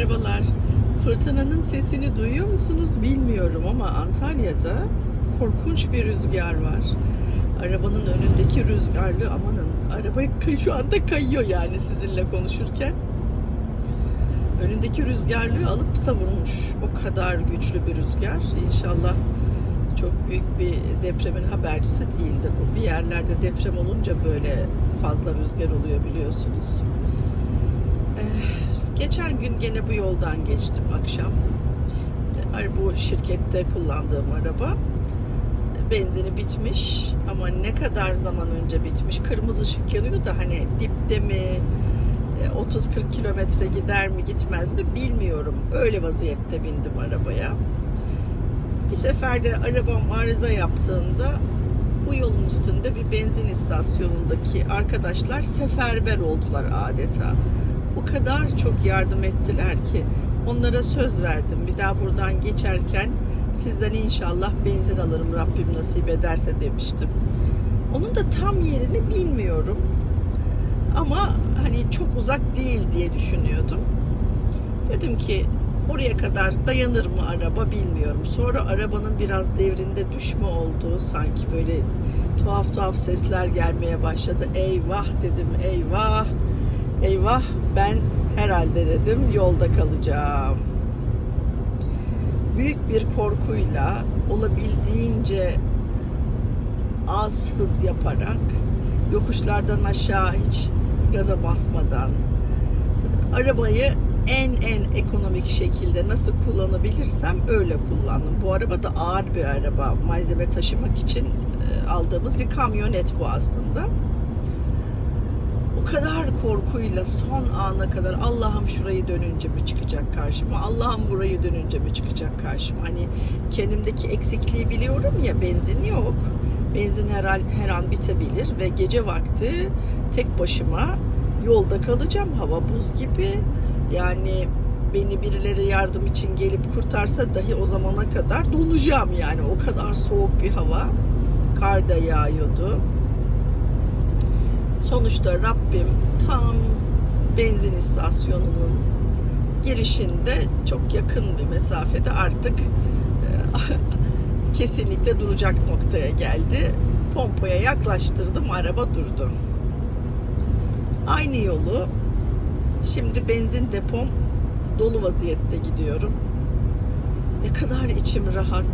merhabalar. Fırtınanın sesini duyuyor musunuz bilmiyorum ama Antalya'da korkunç bir rüzgar var. Arabanın önündeki rüzgarlı amanın araba şu anda kayıyor yani sizinle konuşurken. Önündeki rüzgarlığı alıp savurmuş. O kadar güçlü bir rüzgar. İnşallah çok büyük bir depremin habercisi değildir. Bu bir yerlerde deprem olunca böyle fazla rüzgar oluyor biliyorsunuz. Eh, Geçen gün gene bu yoldan geçtim akşam. Bu şirkette kullandığım araba. Benzini bitmiş ama ne kadar zaman önce bitmiş. Kırmızı ışık yanıyor da hani dipte mi eh, 30-40 kilometre gider mi gitmez mi bilmiyorum. Öyle vaziyette bindim arabaya. Bir seferde arabam arıza yaptığında bu yolun üstünde bir benzin istasyonundaki arkadaşlar seferber oldular adeta. O kadar çok yardım ettiler ki onlara söz verdim. Bir daha buradan geçerken sizden inşallah benzin alırım Rabbim nasip ederse demiştim. Onun da tam yerini bilmiyorum. Ama hani çok uzak değil diye düşünüyordum. Dedim ki oraya kadar dayanır mı araba bilmiyorum. Sonra arabanın biraz devrinde düşme oldu. Sanki böyle tuhaf tuhaf sesler gelmeye başladı. Eyvah dedim eyvah. Eyvah ben herhalde dedim yolda kalacağım. Büyük bir korkuyla olabildiğince az hız yaparak yokuşlardan aşağı hiç gaza basmadan arabayı en en ekonomik şekilde nasıl kullanabilirsem öyle kullandım. Bu araba da ağır bir araba. Malzeme taşımak için e, aldığımız bir kamyonet bu aslında. O kadar korkuyla son ana kadar Allah'ım şurayı dönünce mi çıkacak karşıma? Allah'ım burayı dönünce mi çıkacak karşıma? Hani kendimdeki eksikliği biliyorum ya benzin yok. Benzin her an, her an bitebilir ve gece vakti tek başıma yolda kalacağım. Hava buz gibi. Yani beni birileri yardım için gelip kurtarsa dahi o zamana kadar donacağım yani. O kadar soğuk bir hava. Kar da yağıyordu. Sonuçta Rabbim tam benzin istasyonunun girişinde çok yakın bir mesafede artık e, kesinlikle duracak noktaya geldi. Pompaya yaklaştırdım, araba durdu. Aynı yolu şimdi benzin depom dolu vaziyette gidiyorum. Ne kadar içim rahat.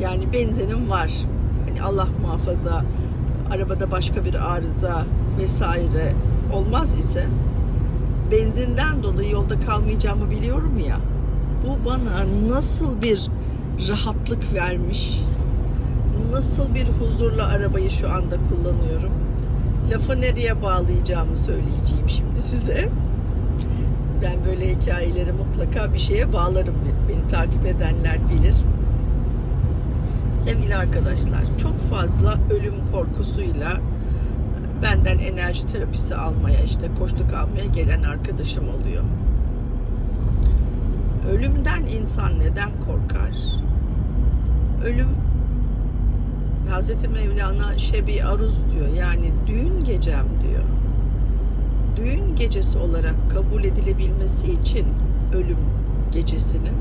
Yani benzinim var. Hani Allah muhafaza arabada başka bir arıza vesaire olmaz ise benzinden dolayı yolda kalmayacağımı biliyorum ya. Bu bana nasıl bir rahatlık vermiş. Nasıl bir huzurla arabayı şu anda kullanıyorum. Lafı nereye bağlayacağımı söyleyeceğim şimdi size. Ben böyle hikayeleri mutlaka bir şeye bağlarım. Beni takip edenler bilir. Sevgili arkadaşlar, çok fazla ölüm korkusuyla benden enerji terapisi almaya, işte koçluk almaya gelen arkadaşım oluyor. Ölümden insan neden korkar? Ölüm Hazreti Mevlana Şebi Aruz diyor. Yani düğün gecem diyor. Düğün gecesi olarak kabul edilebilmesi için ölüm gecesinin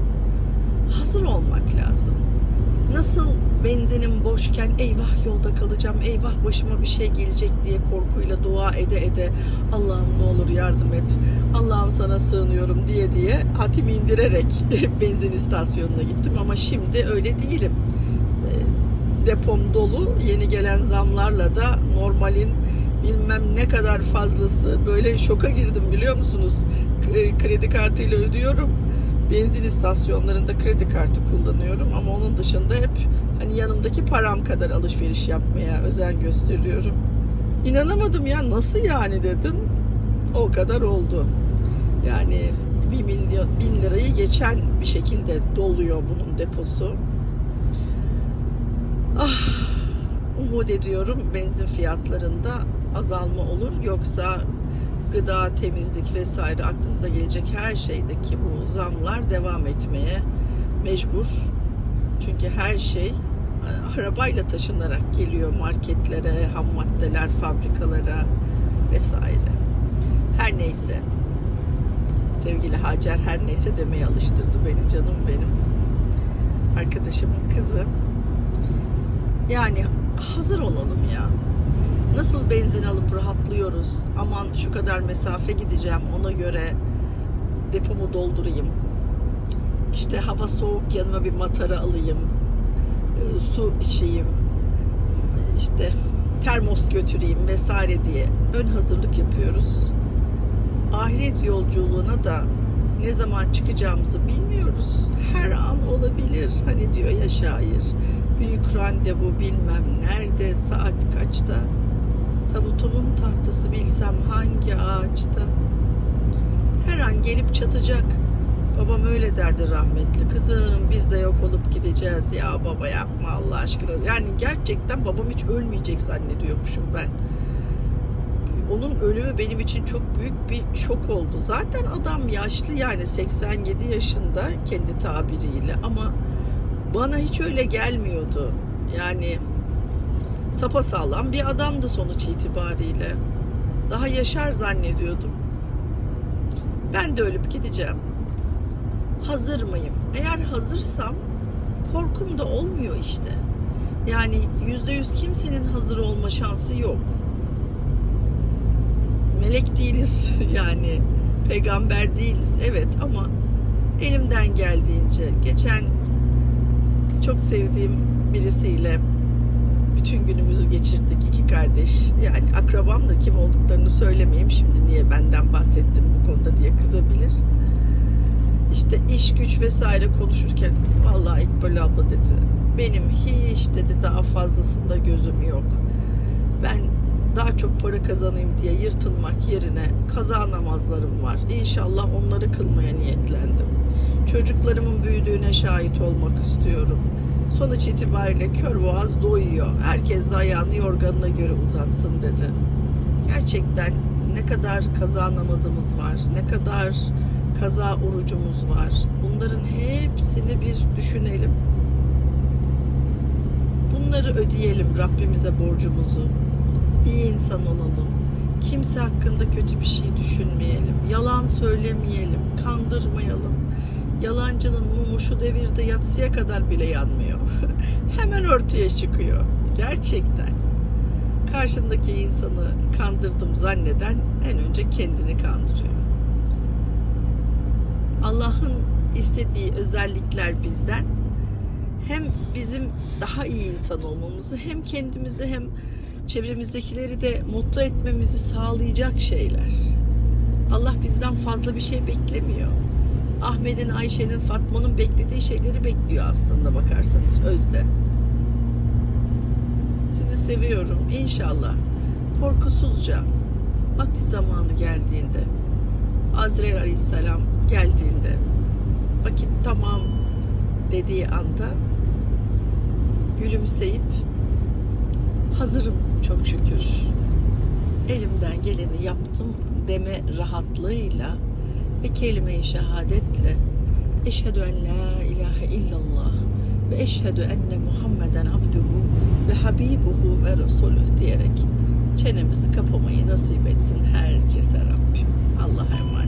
hazır olmak lazım. Benzinim boşken eyvah yolda kalacağım, eyvah başıma bir şey gelecek diye korkuyla dua ede ede Allah'ım ne olur yardım et, Allah'ım sana sığınıyorum diye diye hatim indirerek benzin istasyonuna gittim ama şimdi öyle değilim. E, Depom dolu, yeni gelen zamlarla da normalin bilmem ne kadar fazlası böyle şoka girdim biliyor musunuz? Kredi kartıyla ödüyorum benzin istasyonlarında kredi kartı kullanıyorum ama onun dışında hep hani yanımdaki param kadar alışveriş yapmaya özen gösteriyorum. İnanamadım ya nasıl yani dedim. O kadar oldu. Yani bir milyon bin lirayı geçen bir şekilde doluyor bunun deposu. Ah, umut ediyorum benzin fiyatlarında azalma olur yoksa gıda, temizlik vesaire aklınıza gelecek her şeydeki bu zamlar devam etmeye mecbur. Çünkü her şey arabayla taşınarak geliyor marketlere, ham maddeler, fabrikalara vesaire. Her neyse. Sevgili Hacer her neyse demeye alıştırdı beni canım benim. Arkadaşımın kızı. Yani hazır olalım ya. Nasıl benzin alıp rahatlıyoruz. Aman şu kadar mesafe gideceğim ona göre depomu doldurayım. İşte hava soğuk yanıma bir matara alayım. Su içeyim. İşte termos götüreyim vesaire diye ön hazırlık yapıyoruz. Ahiret yolculuğuna da ne zaman çıkacağımızı bilmiyoruz. Her an olabilir. Hani diyor ya şair. Büyük randevu bilmem nerede, saat kaçta. Tabutumun tahtası bilsem hangi ağaçta. Her an gelip çatacak. Babam öyle derdi rahmetli. Kızım biz de yok olup gideceğiz. Ya baba yapma Allah aşkına. Yani gerçekten babam hiç ölmeyecek zannediyormuşum ben. Onun ölümü benim için çok büyük bir şok oldu. Zaten adam yaşlı yani 87 yaşında kendi tabiriyle ama bana hiç öyle gelmiyordu. Yani sapasağlam bir adamdı sonuç itibariyle. Daha yaşar zannediyordum. Ben de ölüp gideceğim. Hazır mıyım? Eğer hazırsam korkum da olmuyor işte. Yani yüzde yüz kimsenin hazır olma şansı yok. Melek değiliz yani peygamber değiliz evet ama elimden geldiğince geçen çok sevdiğim birisiyle bütün günümüzü geçirdik iki kardeş. Yani akrabam da kim olduklarını söylemeyeyim şimdi niye benden bahsettim bu konuda diye kızabilir. İşte iş güç vesaire konuşurken vallahi İkbal abla dedi benim hiç dedi daha fazlasında gözüm yok. Ben daha çok para kazanayım diye yırtılmak yerine kaza namazlarım var. İnşallah onları kılmaya niyetlendim. Çocuklarımın büyüdüğüne şahit olmak istiyorum. Sonuç itibariyle kör boğaz doyuyor. Herkes de ayağını yorganına göre uzatsın dedi. Gerçekten ne kadar kaza namazımız var, ne kadar kaza orucumuz var. Bunların hepsini bir düşünelim. Bunları ödeyelim Rabbimize borcumuzu. İyi insan olalım. Kimse hakkında kötü bir şey düşünmeyelim. Yalan söylemeyelim, kandırmayalım. Yalancının mumu şu devirde yatsıya kadar bile yanmıyor. Hemen ortaya çıkıyor. Gerçekten. Karşındaki insanı kandırdım zanneden en önce kendini kandırıyor. Allah'ın istediği özellikler bizden hem bizim daha iyi insan olmamızı hem kendimizi hem çevremizdekileri de mutlu etmemizi sağlayacak şeyler. Allah bizden fazla bir şey beklemiyor. Ahmet'in, Ayşe'nin, Fatma'nın beklediği şeyleri bekliyor aslında bakarsanız özde. Sizi seviyorum inşallah. Korkusuzca vakti zamanı geldiğinde Azrail Aleyhisselam geldiğinde vakit tamam dediği anda gülümseyip hazırım çok şükür. Elimden geleni yaptım deme rahatlığıyla ve kelime-i şehadetle eşhedü en la ilahe illallah ve eşhedü enne Muhammeden abduhu ve habibuhu ve resulüh diyerek çenemizi kapamayı nasip etsin herkese Rabbim. Allah'a emanet.